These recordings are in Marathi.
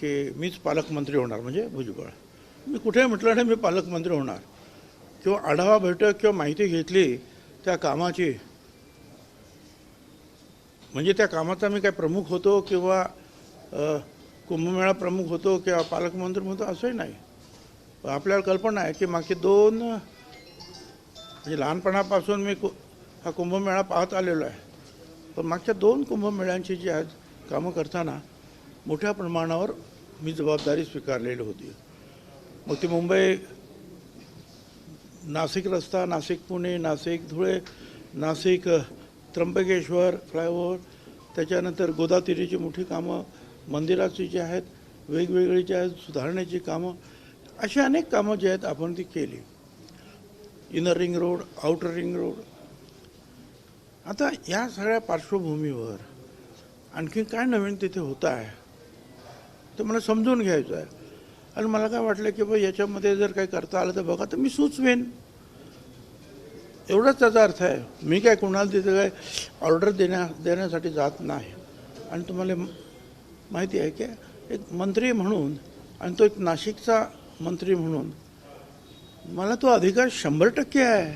की मीच पालकमंत्री होणार म्हणजे भुजबळ. मी कुठेही म्हटलं नाही मी पालकमंत्री होणार. किंवा आढावा बैठक किंवा माहिती घेतली त्या कामाची म्हणजे त्या कामाचा मी काय प्रमुख होतो किंवा कुंभमेळा प्रमुख होतो किंवा पालकमंत्री होतो असंही नाही. आपल्याला कल्पना आहे की मागचे दोन म्हणजे लहानपणापासून मी कु हा कुंभमेळा पाहत आलेलो आहे. पण मागच्या दोन कुंभमेळ्यांची जी आज कामं करताना मोठ्या प्रमाणावर मी जबाबदारी स्वीकारलेली होती मग ती मुंबई नाशिक रस्ता नाशिक पुणे नाशिक धुळे नाशिक त्र्यंबकेश्वर फ्लायओव्हर त्याच्यानंतर गोदातिरीची मोठी कामं मंदिराची जी आहेत वेगवेगळी जी आहेत सुधारण्याची कामं अशी अनेक कामं जी आहेत आपण ती केली. Inner ring road outer ring road आता या सगळ्या पार्श्वभूमीवर आणखी काय नवीन तिथे होत आहे? ते मला समजून घ्यायचं आहे. आणि मला काय वाटलं की बा याच्यामध्ये जर काही करता आलं तर बघा तर मी सुचवेन. एवढाच त्याचा अर्थ आहे. मी काय कुणाला तिथं काय ऑर्डर देण्या देण्यासाठी जात नाही. आणि तुम्हाला माहिती आहे की एक मंत्री म्हणून आणि तो एक नाशिकचा मंत्री म्हणून मला तो अधिकार शंभर टक्के आहे.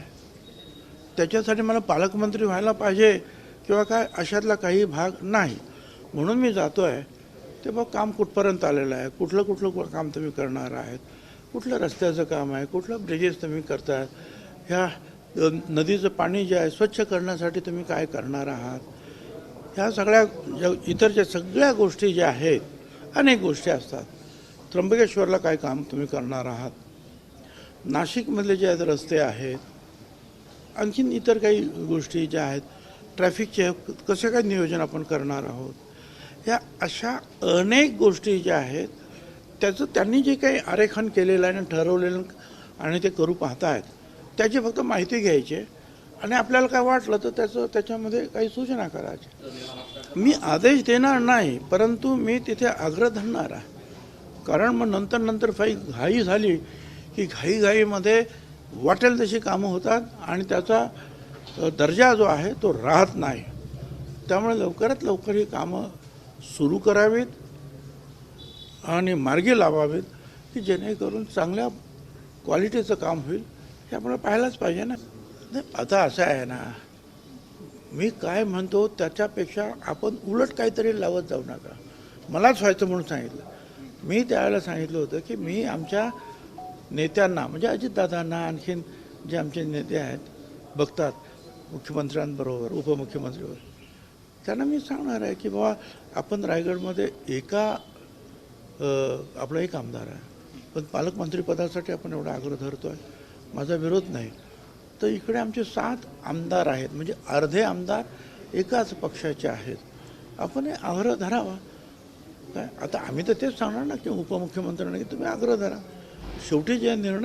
त्याच्यासाठी मला पालकमंत्री व्हायला पाहिजे किंवा काय अशातला काही भाग नाही. म्हणून मी जातो आहे ते बघ काम कुठपर्यंत आलेलं आहे? कुठलं कुठलं काम तुम्ही करणार आहेत? कुठलं रस्त्याचं काम आहे? कुठलं ब्रिजेस तुम्ही करताय? ह्या नदीचं पाणी जे आहे स्वच्छ करण्यासाठी तुम्ही काय करणार आहात? ह्या सगळ्या ज्या इतरच्या सगळ्या गोष्टी ज्या आहेत अनेक गोष्टी असतात. त्र्यंबकेश्वरला काय काम तुम्ही करणार आहात? नाशिकमधले जे आहेत रस्ते आहेत आणखीन इतर काही गोष्टी ज्या आहेत ट्रॅफिकचे कसे काय नियोजन आपण करणार आहोत? या अशा अनेक गोष्टी ज्या आहेत त्याचं त्यांनी जे काही आरेखन केलेलं आहे आणि ठरवलेलं आणि ते करू पाहतायत त्याची फक्त माहिती घ्यायची आणि आपल्याला काय वाटलं तर त्याचं त्याच्यामध्ये काही सूचना करायची. मी आदेश देणार नाही परंतु मी तिथे आग्रह धरणार आहे. कारण मग नंतर नंतर काही घाई झाली की घाईघाईमध्ये वाटेल तशी कामं होतात आणि त्याचा दर्जा जो आहे तो राहत नाही. त्यामुळे लवकरात लवकर ही कामं सुरू करावेत आणि मार्गी लावावेत की जेणेकरून चांगल्या क्वालिटीचं काम होईल हे आपल्याला पाहायलाच पाहिजे ना. नाही आता असं आहे ना मी काय म्हणतो त्याच्यापेक्षा आपण उलट काहीतरी लावत जाऊ नका. मलाच व्हायचं म्हणून सांगितलं. मी त्यावेळेला सांगितलं होतं की मी आमच्या नेत्यांना म्हणजे अजितदादांना आणखीन जे आमचे नेते आहेत बघतात मुख्यमंत्र्यांबरोबर उपमुख्यमंत्रीवर. त्यांना मी सांगणार आहे की बाबा आपण रायगडमध्ये एका आपला एक आमदार आहे. पण पालकमंत्रीपदासाठी आपण एवढा आग्रह धरतो आहे माझा विरोध नाही. तर इकडे आमचे सात आमदार आहेत. म्हणजे अर्धे आमदार एकाच पक्षाचे आहेत. आपण हे आग्रह धरावा. काय? आता आम्ही तर तेच सांगणार ना की उपमुख्यमंत्र्यांना की तुम्ही आग्रह धरा. शेवटी जे निर्णय